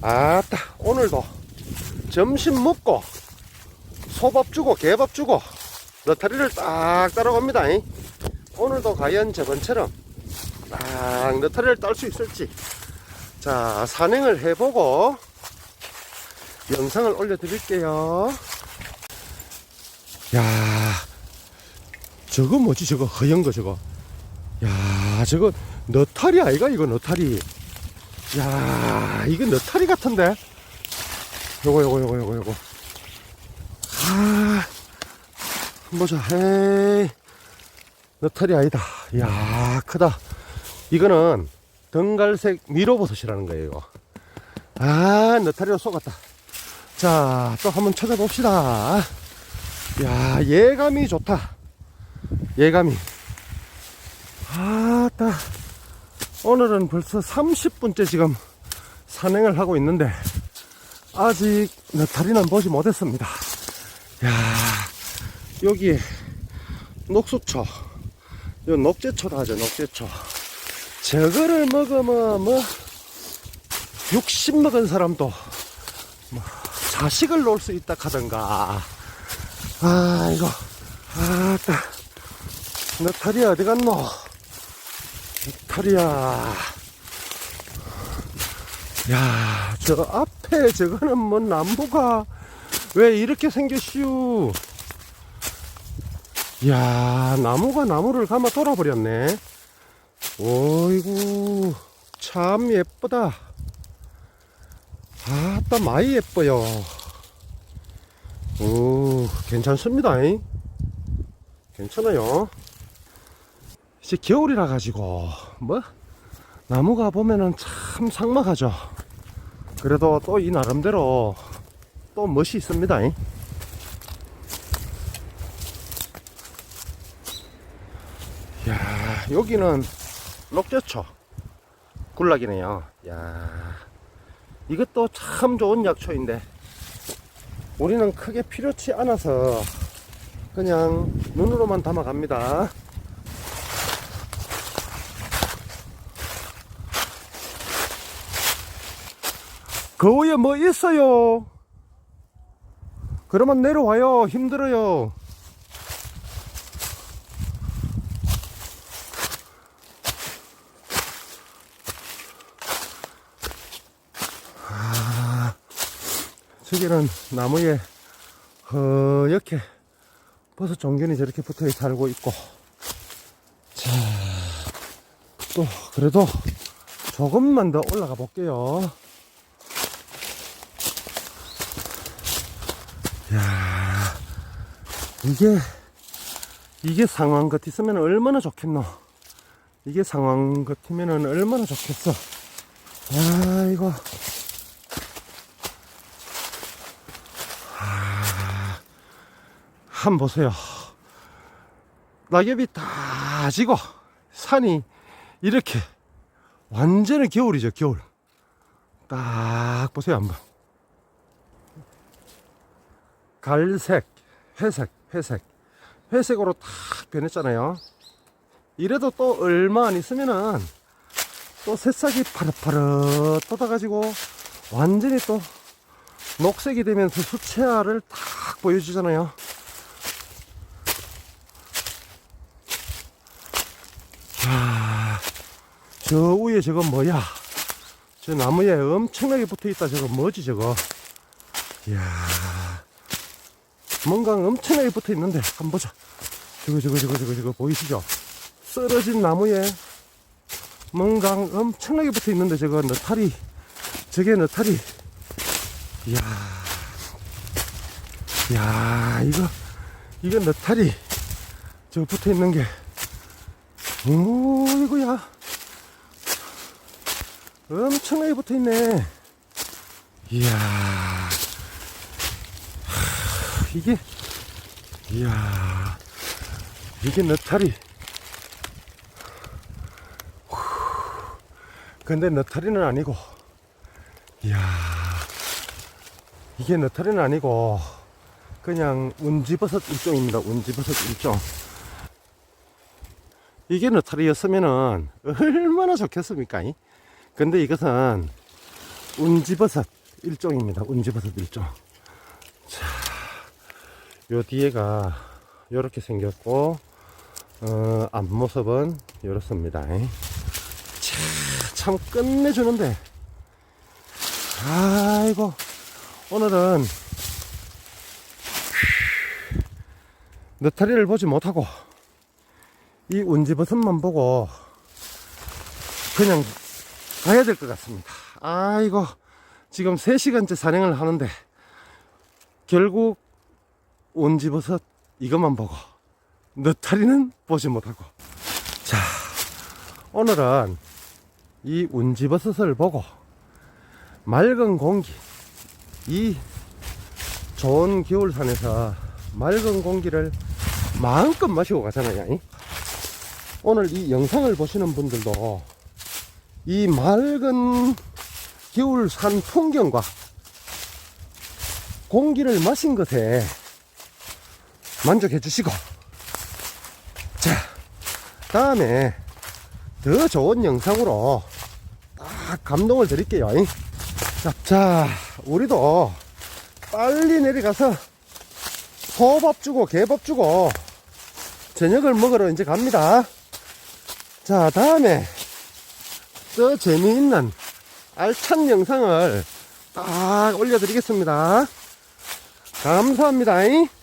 아따 오늘도 점심 먹고 소밥 주고 개밥 주고 너타리를 딱 따라갑니다 잉. 오늘도 과연 저번처럼 딱 너타리를 딸 수 있을지. 자 산행을 해보고 영상을 올려드릴게요. 야 저거 뭐지 저거? 허연 거 저거. 야 저거 너타리 아이가 이거 너타리 야, 이거 너타리 같은데? 요거, 요거, 요거, 요거, 요거. 아, 보자. 에이, 너타리 아니다. 야 크다. 이거는 등갈색 미로버섯이라는 거예요. 아, 너타리로 쏘갔다. 자, 또 한번 찾아봅시다. 야, 예감이 좋다. 예감이. 아따. 오늘은 벌써 30분째 지금 산행을 하고 있는데 아직 너타리는 보지 못했습니다. 야 여기 녹수초, 요 녹제초라 하죠, 녹제초. 저거를 먹으면 뭐, 60 먹은 사람도 뭐 자식을 놓을 수 있다 하던가. 아, 이거, 아따, 너타리 어디 갔노? 이탈리아. 야, 저 앞에 저거는 뭐 나무가 왜 이렇게 생겼슈? 야, 나무가 나무를 감아 돌아버렸네. 오이구, 참 예쁘다. 아따, 많이 예뻐요. 오, 괜찮습니다. 잉? 괜찮아요. 이제 겨울이라 가지고 뭐 나무가 보면은 참 삭막하죠. 그래도 또 이 나름대로 또 멋이 있습니다. 잉? 야 여기는 녹제초 굴락이네요. 야 이것도 참 좋은 약초인데 우리는 크게 필요치 않아서 그냥 눈으로만 담아갑니다. 그 위에 뭐 있어요? 그러면 내려와요. 힘들어요. 아, 저기는 나무에 허옇게 버섯 종균이 저렇게 붙어 살고 있고. 자, 또 그래도 조금만 더 올라가 볼게요. 야 이게 이게 상황 같았으면 얼마나 좋겠노? 이게 상황 같으면 얼마나 좋겠어? 아이고 아, 한 보세요. 낙엽이 다 지고 산이 이렇게 완전히 겨울이죠 겨울. 딱 보세요 한번 갈색, 회색, 회색, 회색으로 탁 변했잖아요. 이래도 또 얼마 안 있으면은 또 새싹이 파릇파릇 뻗어가지고 완전히 또 녹색이 되면서 수채화를 탁 보여주잖아요. 자, 저 위에 저건 뭐야? 저 나무에 엄청나게 붙어 있다. 저거 뭐지 저거? 이야. 뭔가 엄청나게 붙어 있는데 한번 보자. 저거 저거 저거 저거 저거 보이시죠? 쓰러진 나무에 뭔가 엄청나게 붙어 있는데 저거 너타리 저게 너타리. 이야, 야 이거 이거 너타리 저 붙어 있는 게. 오 이거야. 엄청나게 붙어 있네. 이야. 이게 이야 이게 너타리 후, 근데 너타리는 아니고 이야 이게 너타리는 아니고 그냥 운지버섯 일종입니다 운지버섯 일종 이게 너타리였으면은 얼마나 좋겠습니까 이? 근데 이것은 운지버섯 일종입니다. 운지버섯 일종. 자, 요 뒤에가 요렇게 생겼고, 어, 앞모습은 요렇습니다. 자, 참 끝내주는데. 아이고, 오늘은 느타리를 보지 못하고, 이 운지버섯만 보고, 그냥 가야 될 것 같습니다. 아이고, 지금 3시간째 산행을 하는데, 결국, 온지버섯 이것만 보고, 느타리는 보지 못하고. 자, 오늘은 이 운지버섯을 보고, 맑은 공기, 이 좋은 겨울산에서 맑은 공기를 마음껏 마시고 가잖아요. 이. 오늘 이 영상을 보시는 분들도 이 맑은 겨울산 풍경과 공기를 마신 것에 만족해 주시고 자 다음에 더 좋은 영상으로 딱 감동을 드릴게요 자, 자 우리도 빨리 내려가서 소밥 주고 개밥 주고 저녁을 먹으러 이제 갑니다 자 다음에 더 재미있는 알찬 영상을 딱 올려드리겠습니다. 감사합니다.